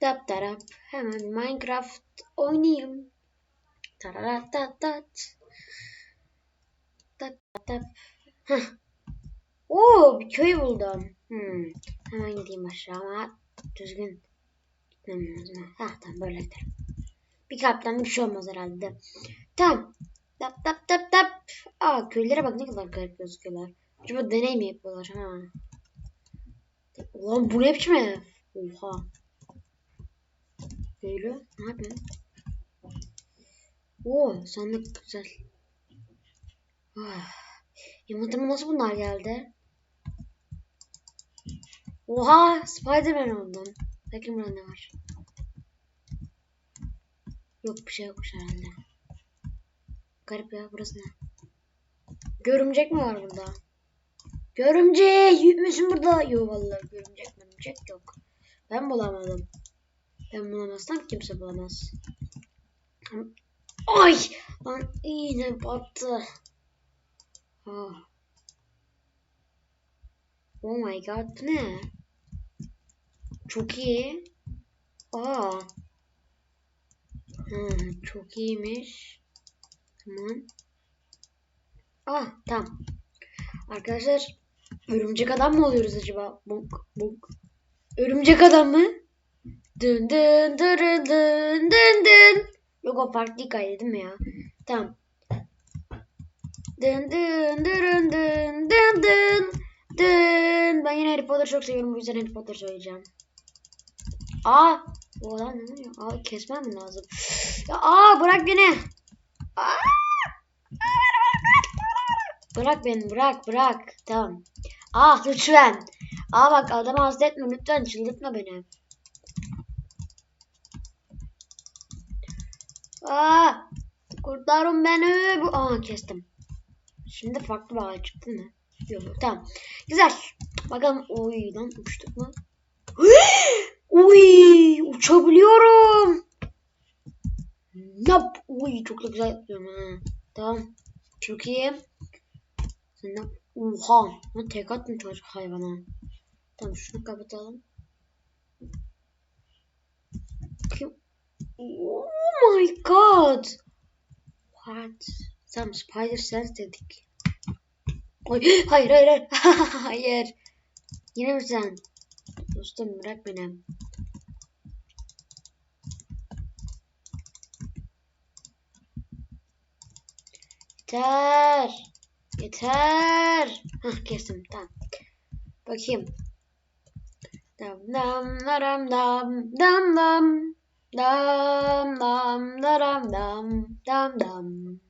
Tap tarap. Hemen Minecraft oynayayım. Tararat tat. Tat tat tat. Heh. Oo bir köy buldum. Hmm. Hemen gideyim aşağı ama düzgün gitmem lazım. Ha tamam böyle giderim. Bir kaptan bir şey olmaz herhalde. Tamam. Tap tap tap tap. Aa köylere bak ne kadar garip gözüküyorlar. Acaba deney mi yapıyorlar ha? Ulan bu ne biçim? Oha. Böyle ne yapıyorsun? Oo sandık güzel. Ah. Yumurtama nasıl bunlar geldi? Oha Spiderman oldum. Bakayım burada ne var. Yok bir şey yokmuş herhalde. Garip ya burası ne? Görümcek mi var burada? Görümcek yük müsün burada? Yok vallahi görümcek görümcek yok. Ben bulamadım. Ben bulamazsam kimse bulamaz. Ay! Lan iğne battı. Ah. Oh my god ne? Çok iyi. Aa. Ha, çok iyiymiş. Tamam. Ah tamam. Arkadaşlar örümcek adam mı oluyoruz acaba? Bunk bunk. Örümcek adam mı? Dın dın dın dın dın dın. Yok o farklı hikaye değil mi ya? Tamam. Dın dın dın dın dın dın dın. Ben yine Harry Potter çok seviyorum. Bu yüzden Harry Potter söyleyeceğim. Aa! O lan ne oluyor? Aa kesmem mi lazım? Ya, aa bırak beni. Aa! Bırak beni bırak bırak. Tamam. Ah lütfen. Aa bak adamı hasta etme lütfen çıldırtma beni. Aa! Kurtarın beni. Bu Aa kestim. Şimdi farklı bir ağaç çıktı mı? Yok tamam. Güzel. Bakalım oy lan uçtuk mu? Uy uçabiliyorum. Yap. Uy çok da güzel yapıyorum ha. Tamam. Çok iyi. Senden oha. Lan tek attım çocuk hayvana. Tamam şunu kapatalım. Bakayım. Oh my god. What? Tamam spider sense dedik. Oy, hayır hayır hayır. hayır. Yine mi sen? Dostum bırak beni. Yeter. Yeter. Hah kestim tamam. Bakayım. Dam dam daram dam dam dam dam dam daram dam dam dam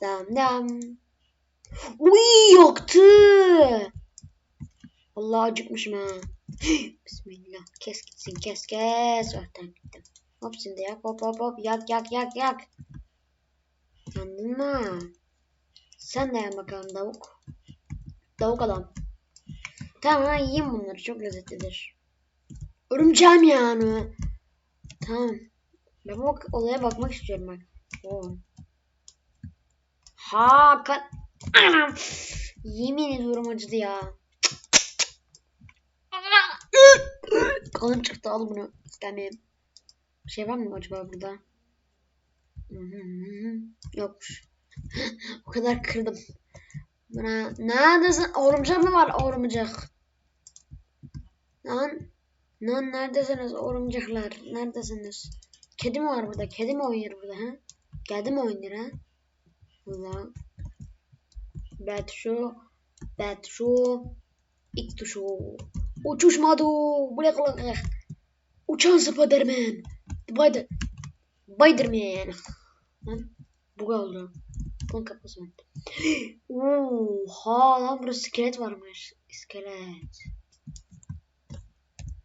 dam dam. Uy yaktı. Allah acıkmışım ha. Bismillah. Kes gitsin kes kes. Örtten gittim. Hop yak hop hop hop yak yak yak yak. Yandın mı? Sen de yan bakalım tavuk. Tavuk adam. Tamam yiyeyim bunları çok lezzetlidir. Örümceğim yani. Tamam. Ben bu olaya bakmak istiyorum bak. Oo. Ha kat. Anam. Yemin ediyorum acıdı ya. Kanım çıktı al bunu. İstemeyeyim. Bir şey var mı acaba burada? Yokmuş. o kadar kırdım. Buna neredesin? Orumcak mı var? Orumcak. Lan. Lan neredesiniz orumcaklar? Neredesiniz? Kedi mi var burada? Kedi mi oynuyor burada ha? Kedi mi oynuyor ha? Allah. Betşu. Betşu. İlk tuşu. Uçuşmadı. Bırak lan. Uçan Spiderman. Spider. Spiderman. Lan bu oldu. Bunun kapısı var. Oha lan burada iskelet varmış. İskelet.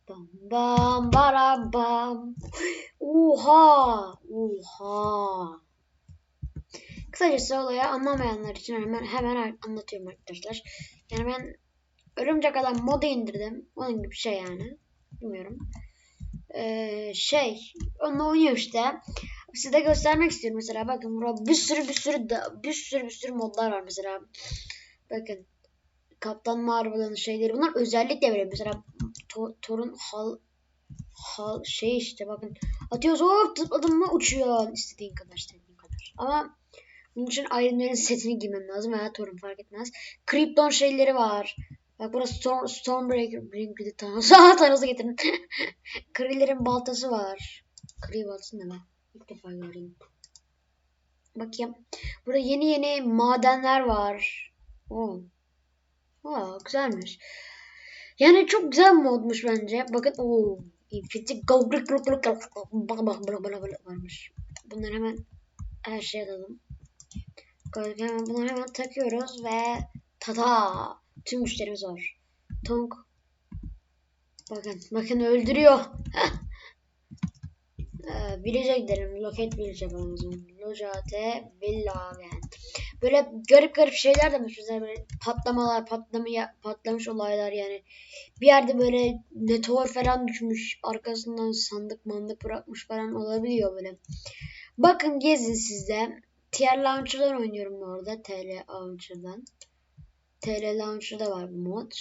Bam bam bara bam. Oha. Kısacası olayı anlamayanlar için hemen hemen anlatıyorum arkadaşlar. Yani ben Örümcek Adam modu indirdim. Onun gibi bir şey yani. Bilmiyorum. Ee, şey onunla oynuyor işte. Size göstermek istiyorum mesela. Bakın burada bir sürü bir sürü bir sürü bir sürü modlar var mesela. Bakın. Kaptan Marvel'ın şeyleri bunlar özellikle böyle mesela to, Thor'un hal hal şey işte bakın atıyoruz hop tıkladım mı uçuyor istediğin kadar istediğin kadar. Ama bunun için Iron Man'in setini giymem lazım veya torun fark etmez. Krypton şeyleri var. Bak burası Storm, Stormbreaker. Blinkedy Thanos. Aa Thanos'u getirin. Krillerin baltası var. Kril baltası ne be? İlk defa gördüm. Bakayım. Burada yeni yeni madenler var. Oo. Aa, güzelmiş. Yani çok güzel modmuş bence. Bakın o Infinity Go Glik Glik Glik Bak bak bla bla bla varmış. Bunları hemen her şeye alalım. Hemen bunları hemen takıyoruz ve tada tüm güçlerimiz var. Tonk. Bakın bakın öldürüyor. Ee, Village'e gidelim. Loket Village yapalım o zaman. Lojate Villagen. Böyle garip garip şeyler de mesela böyle patlamalar, patlama, patlamış olaylar yani. Bir yerde böyle meteor falan düşmüş. Arkasından sandık mandık bırakmış falan olabiliyor böyle. Bakın gezin sizde. Tier Launcher'dan oynuyorum orada. TL Launcher'dan. TL Launcher'da var bu mod.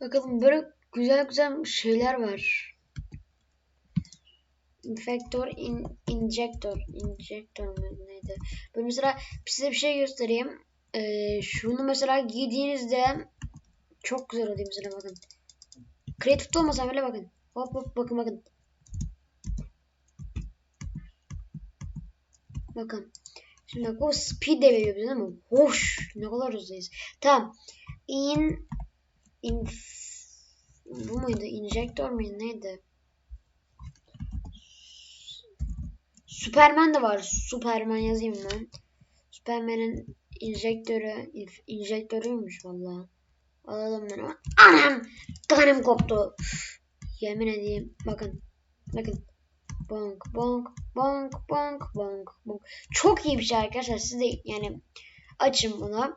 Bakalım böyle güzel güzel şeyler var. Infector, in, injector mu neydi? Böyle mesela size bir şey göstereyim. Ee, şunu mesela giydiğinizde çok güzel oluyor mesela bakın. Creative olmasa bile bakın. Hop hop bakın bakın. Bakın. Şimdi bak o speed de veriyor bize değil mi? Hoş. Ne kadar hızlıyız. Tamam. In in bu muydu? Injector muydu? Neydi? Superman de var. Superman yazayım ben. Superman'in injektörü injektörüymüş valla. Alalım ben ama. Anam! Kanım koptu. Yemin edeyim. Bakın. Bakın. Bonk bonk bonk bonk bonk bonk. Çok iyi bir şey arkadaşlar. Siz de yani açın bunu.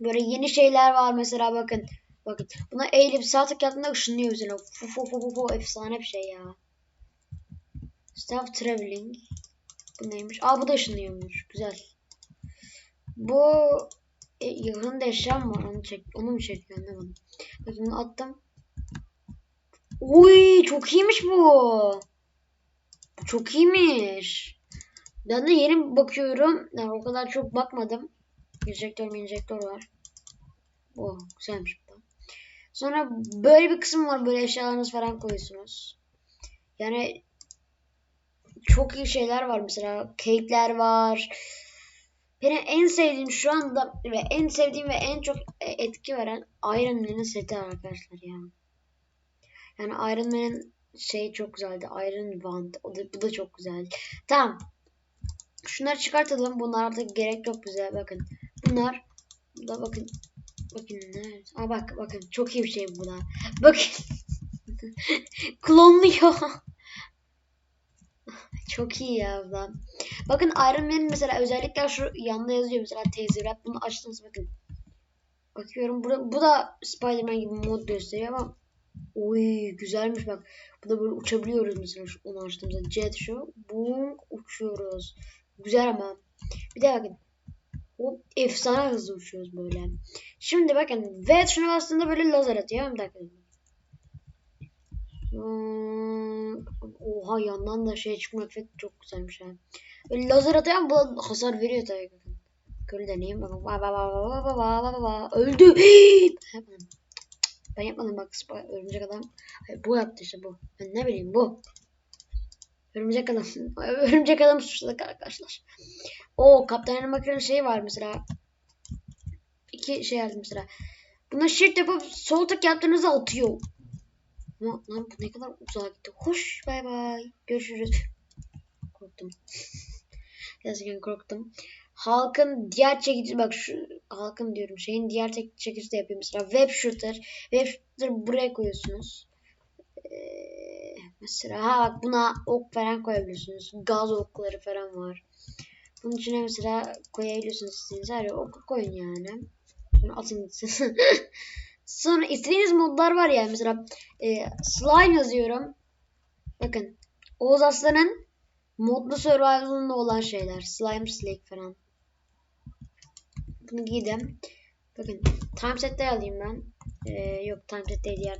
Böyle yeni şeyler var mesela bakın. Bakın. Buna eğilip sağ tık yaptığında ışınlıyor mesela. Fu fu fu fu fu. Efsane bir şey ya. Stop traveling. Bu neymiş? Aa bu da ışınlıyormuş. Güzel. Bu e, yakında eşyam var. Onu çek. Onu mu çekiyor anlamadım. Bakın bunu attım. Uy çok iyiymiş bu. Bu çok iyiymiş. Ben de yeni bakıyorum. Yani o kadar çok bakmadım. Enjektör enjektör var. Oh güzelmiş bu. Sonra böyle bir kısım var. Böyle eşyalarınız falan koyuyorsunuz. Yani çok iyi şeyler var mesela. Cake'ler var. Benim en sevdiğim şu anda ve en sevdiğim ve en çok etki veren Iron Man'in seti arkadaşlar ya. Yani Iron Man'in şey çok güzeldi. Iron Wand. O da, bu da çok güzel. Tamam. Şunları çıkartalım. Bunlar artık gerek yok bize. Bakın. Bunlar. Bu da bakın. Bakın ne? Aa bak bakın. Çok iyi bir şey bu da. Bakın. Klonluyor. Çok iyi ya bu Bakın Iron Man'in mesela özellikler şu yanında yazıyor mesela Taser Bunu açtınız bakın. Bakıyorum bu, bu da Spider-Man gibi mod gösteriyor ama Oy güzelmiş bak. Bu da böyle uçabiliyoruz mesela şu onu açtığımızda jet şu. Boom uçuyoruz. Güzel ama. Bir de bakın. O efsane hızlı uçuyoruz böyle. Şimdi bakın V tuşuna bastığında böyle lazer atıyor. Bir dakika. Hmm, oha yandan da şey çıkma efekti çok güzelmiş ha. Böyle lazer atıyor bu hasar veriyor tabii. Böyle deneyeyim bakın. Va va va va va va va va Öldü. ben yapmadım bak örümcek adam. Hayır, bu yaptı işte bu. Ben ne bileyim bu. Örümcek adam. örümcek adam suçladık arkadaşlar. O kaptanın makinenin şeyi var mesela. İki şey yazdım mesela. Buna shift yapıp sol tık yaptığınızda atıyor. Bu ne kadar uzağa gitti. Hoş bay bay. Görüşürüz. Korktum. Gerçekten korktum. Halkın diğer çekici bak şu halkın diyorum şeyin diğer tek çekici de yapayım mesela web shooter. Web shooter buraya koyuyorsunuz. Ee, mesela ha bak buna ok falan koyabiliyorsunuz. Gaz okları falan var. Bunun içine mesela koyabiliyorsunuz istediğiniz her ok koyun yani. Bunu atın gitsin. Sonra istediğiniz modlar var ya mesela e, slime yazıyorum. Bakın Oğuz Aslan'ın modlu survival'ında olan şeyler. Slime Slake falan. Bunu giydim. Bakın timeset'te alayım ben. Ee, yok timeset değil diğer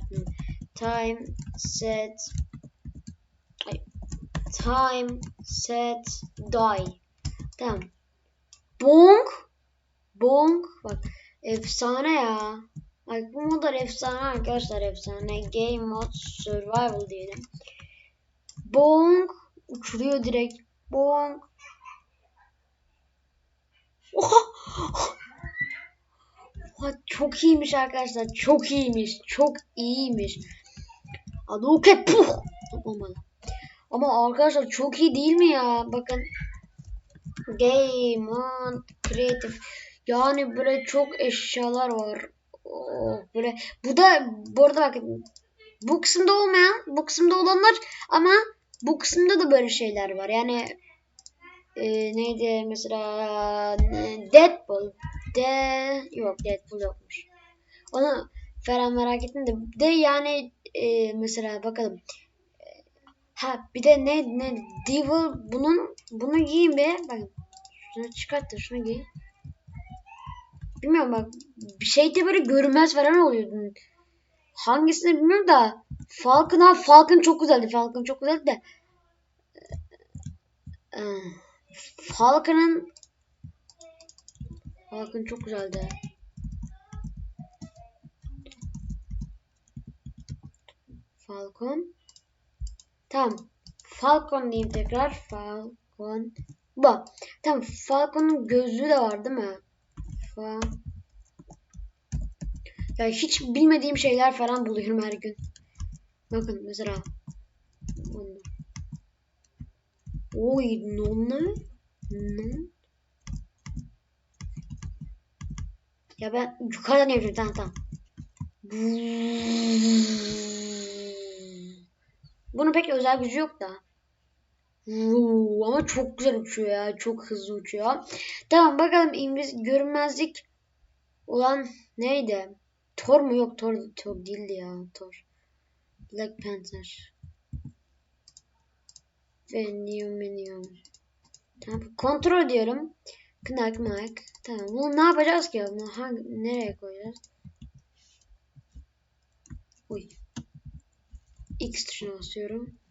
time set ay, time set die. Tamam. Bong Bong bak efsane ya. Bak bu modlar efsane arkadaşlar efsane. Game mode survival diyelim. Bong uçuruyor direkt. Bong. Oha! Oha, çok iyiymiş arkadaşlar. Çok iyiymiş. Çok iyiymiş. Aduket puh. Olmadı. Ama arkadaşlar çok iyi değil mi ya? Bakın. Game mode creative. Yani böyle çok eşyalar var. Böyle bu da bu arada bakın bu kısımda olmayan bu kısımda olanlar ama bu kısımda da böyle şeyler var. Yani e, neydi mesela Deadpool de yok Deadpool yokmuş. Onu falan merak ettim de de yani e, mesela bakalım ha bir de ne ne Devil bunun bunu giyin be bakın şunu çıkart da şunu giy. Bilmiyorum bak şeyde böyle görünmez falan oluyordu. Hangisini bilmiyorum da Falcon ha Falcon çok güzeldi. Falcon çok güzeldi de Ee, Falcon'ın Falcon çok güzeldi. Falcon. Tamam. Falcon diyeyim tekrar. Falcon. Bu. Tamam. Falcon'un gözlüğü de var değil mi? Fa ya hiç bilmediğim şeyler falan buluyorum her gün. Bakın mesela. Oy nonne. Ne? Ya ben yukarıdan yapıyorum tamam tamam. Bunun pek özel gücü yok da. Vuu, Ama çok güzel uçuyor ya. Çok hızlı uçuyor. Tamam bakalım İngiliz görünmezlik olan neydi? Thor mu? Yok Thor, Thor değildi ya. Thor. Black Panther. Venom Tamam. Kontrol diyorum. Knak mak. Tamam. Bunu ne yapacağız ki? Bunu hangi, nereye koyacağız? Uy. X tuşuna basıyorum.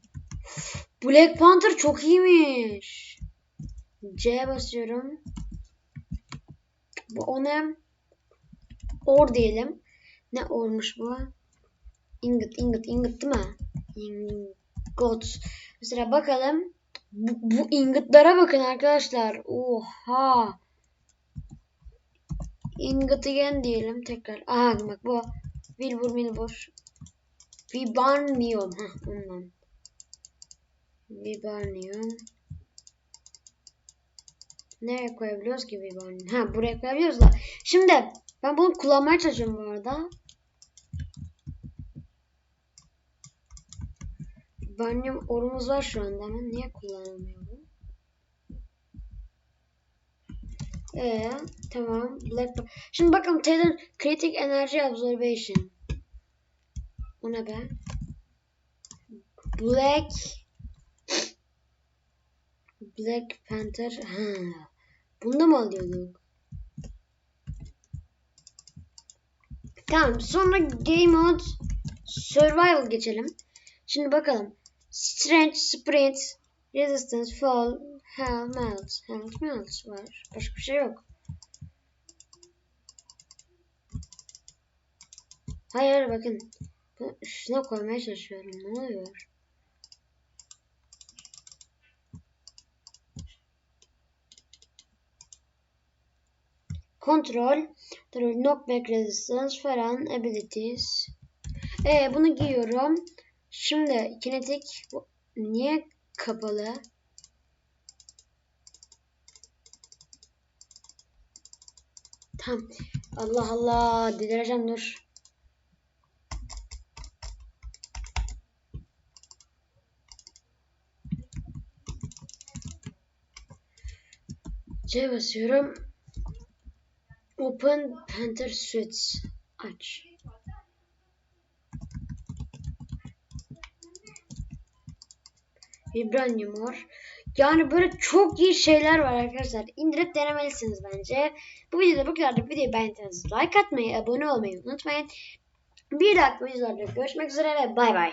Black Panther çok iyiymiş. C basıyorum. Bu o ne? Or diyelim. Ne ormuş bu? Ingot, ingot, ingot değil mi? Ingot. Mesela bakalım. Bu, bu ingotlara bakın arkadaşlar. Oha. Ingot again diyelim tekrar. Aha bak bu. Wilbur Milbur. Vibranium. Heh ondan. Vibranium. Nereye koyabiliyoruz ki Vibranium? Ha buraya koyabiliyoruz da. Şimdi ben bunu kullanmaya çalışıyorum bu arada. Vibranium orumuz var şu anda ama niye kullanılmıyor bu? Ee, tamam. Black Şimdi bakalım Taylor Critic Energy Absorption. O ne be? Black Black Panther. Ha. Bunda mı alıyorduk? Tamam. Sonra Game Mode Survival geçelim. Şimdi bakalım. Strength, Sprint, Resistance, Fall, Hell, Melt. Health, Melt var. Başka bir şey yok. Hayır bakın. Üstüne koymaya çalışıyorum. Ne oluyor? Kontrol, knockback resistance falan abilities. Ee, bunu giyiyorum. Şimdi kinetik niye kapalı? Tamam. Allah Allah delireceğim dur. C basıyorum. Open Panther Suits. Aç. Vibranium var. Yani böyle çok iyi şeyler var arkadaşlar. İndirip denemelisiniz bence. Bu videoda bu kadar. Videoyu beğendiyseniz like atmayı, abone olmayı unutmayın. Bir dakika videolarda görüşmek üzere ve bay bay.